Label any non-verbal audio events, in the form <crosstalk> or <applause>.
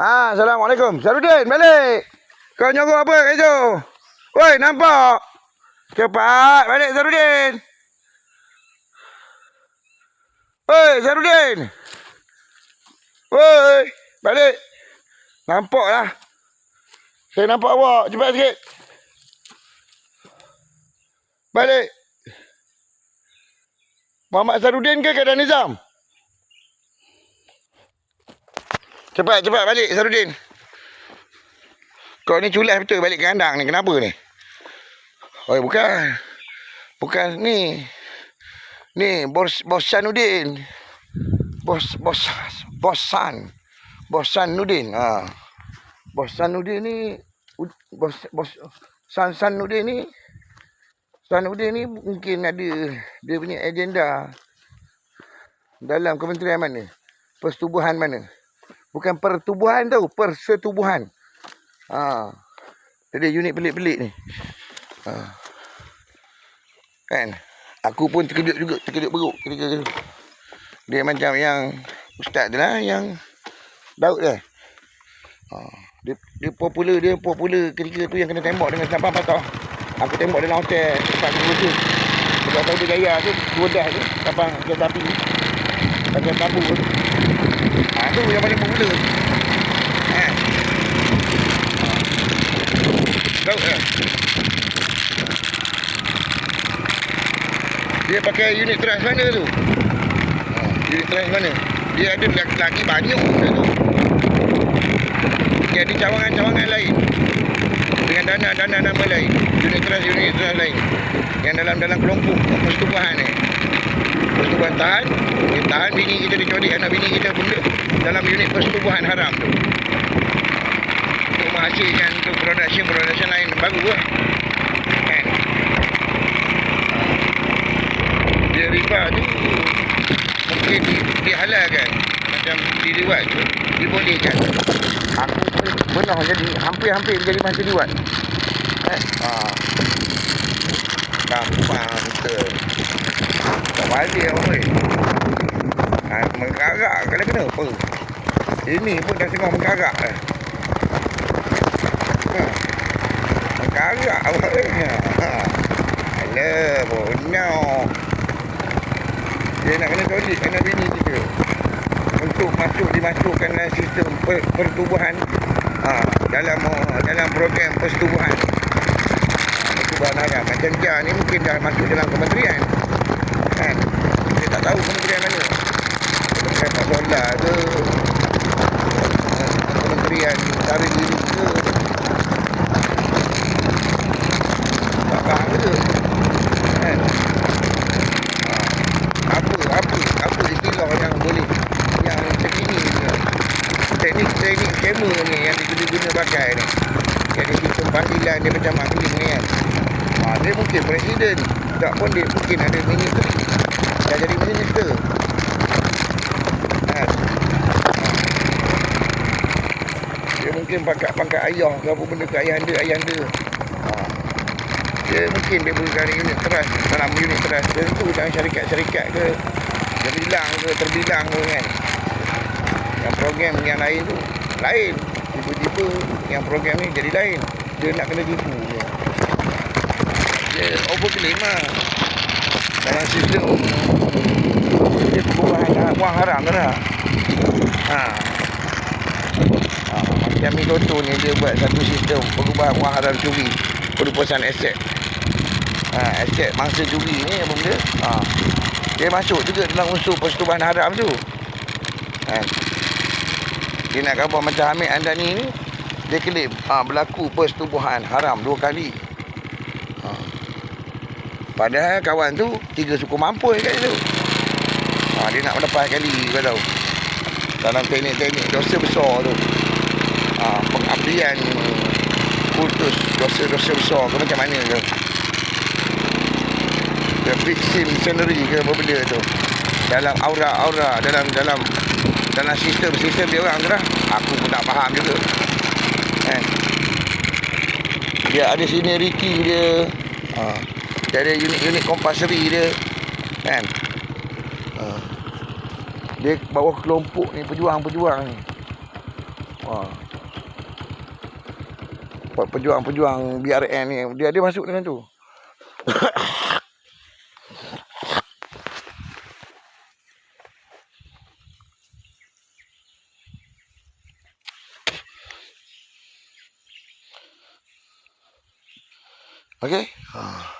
Ha, Assalamualaikum. Sarudin, balik. Kau nyogok apa kat situ? Woi, nampak? Cepat, balik Sarudin. Woi, Sarudin. Woi, balik. Nampak lah. Saya nampak awak. Cepat sikit. Balik. Muhammad Sarudin ke keadaan Nizam? Cepat, cepat balik Sarudin. Kau ni culas betul balik ke kandang ni. Kenapa ni? Oh, bukan. Bukan ni. Ni, bos bos Sanudin. Bos bos bos San. Bos Sanudin. Ha. Bos Sanudin ni bos bos San Sanudin ni Sanudin ni mungkin ada dia punya agenda dalam kementerian mana? Persetubuhan mana? Bukan pertubuhan tau, persetubuhan. Ha. Jadi unit pelik-pelik ni. Ha. Kan? Aku pun terkejut juga, terkejut beruk ketika tu. Dia macam yang ustaz tu lah, yang Daud tu. Ha. Dia, dia popular, dia popular ketika tu yang kena tembak dengan senapang patah. Aku tembak dalam hotel tempat aku tu. Dekat Saudi Jaya tu, dua dah tu, kapal kereta api. Kapal tabu tu. Ha, tu yang paling popular. Ha. Eh. Dia pakai unit trans mana tu? Ha, unit trans mana? Dia ada lelaki banyak tu. Dia ada cawangan-cawangan lain. Dengan dana-dana nama lain. Unit trans, unit trans lain. Yang dalam dalam kelompok persetubuhan ni. Persetubuhan tahan. Dia tahan bini kita dicodik anak bini kita pun dia dalam unit persetubuhan haram tu. Untuk menghasilkan untuk production-production lain baru lah. Kan? Dia riba tu mungkin di, dihalalkan macam diriwat tu dibolehkan aku pun pernah jadi hampir-hampir menjadi masa diwat eh ha gampang tak balik orang weh ha, mengkarak kalau kenapa ini pun dah tengah mengkarak dah. Ha. mengkarak awak weh ha. Alah, bonyok dia nak kena tolak kena bini kita untuk masuk dimasukkan dalam sistem per, pertubuhan. Ha, dalam dalam program persetubuhan ha, pertubuhan haram macam dia ni mungkin dah masuk dalam kementerian tahu kementerian mana. Kementerian Pak Sola ke? Kementerian Tari Diri ke? Tak faham ke? Kan? Ha, apa apa apa istilah yang boleh yang terkini ni? Teknik-teknik kamera ni yang diguna-guna pakai ni. Jadi sistem panggilan dia macam maklim ni kan. Ha, dia mungkin presiden. Tak pun dia mungkin ada minister dah jadi minister kan? Ha. dia mungkin pakai pangkat ayah ke apa benda ke ayah anda ayah anda. Ha. dia mungkin dia berada unit teras dalam unit teras tentu dalam syarikat-syarikat ke terbilang ke terbilang ke kan? Yang program yang lain tu lain. Tiba-tiba yang program ni jadi lain. Dia nak kena tipu. Je dia overclaim lah dalam sistem dia pembuahan wang haram tu lah ha. ha. macam ni Toto ni dia buat satu sistem perubahan wang haram curi perupasan aset ha, aset mangsa curi ni apa benda ha. dia masuk juga dalam unsur persetubuhan haram tu ha. dia nak khabar macam Hamid Andani ni dia klaim ha, berlaku persetubuhan haram dua kali. Padahal kawan tu tiga suku mampus kat situ. Ha, dia nak lepas kali kau tahu. Dalam teknik-teknik dosa besar tu. Ha, pengabdian kultus dosa-dosa besar ke macam mana ke the victim scenery ke apa benda tu? Dalam aura-aura dalam dalam dalam sistem-sistem dia orang tu lah. Aku pun tak faham juga. Kan dia ada seniority dia. Ha. Dia ada unit-unit compulsory dia kan ha. dia bawah kelompok ni pejuang-pejuang ni Ha. Pejuang-pejuang BRN ni dia dia masuk dengan tu. <coughs> Okey. Ha.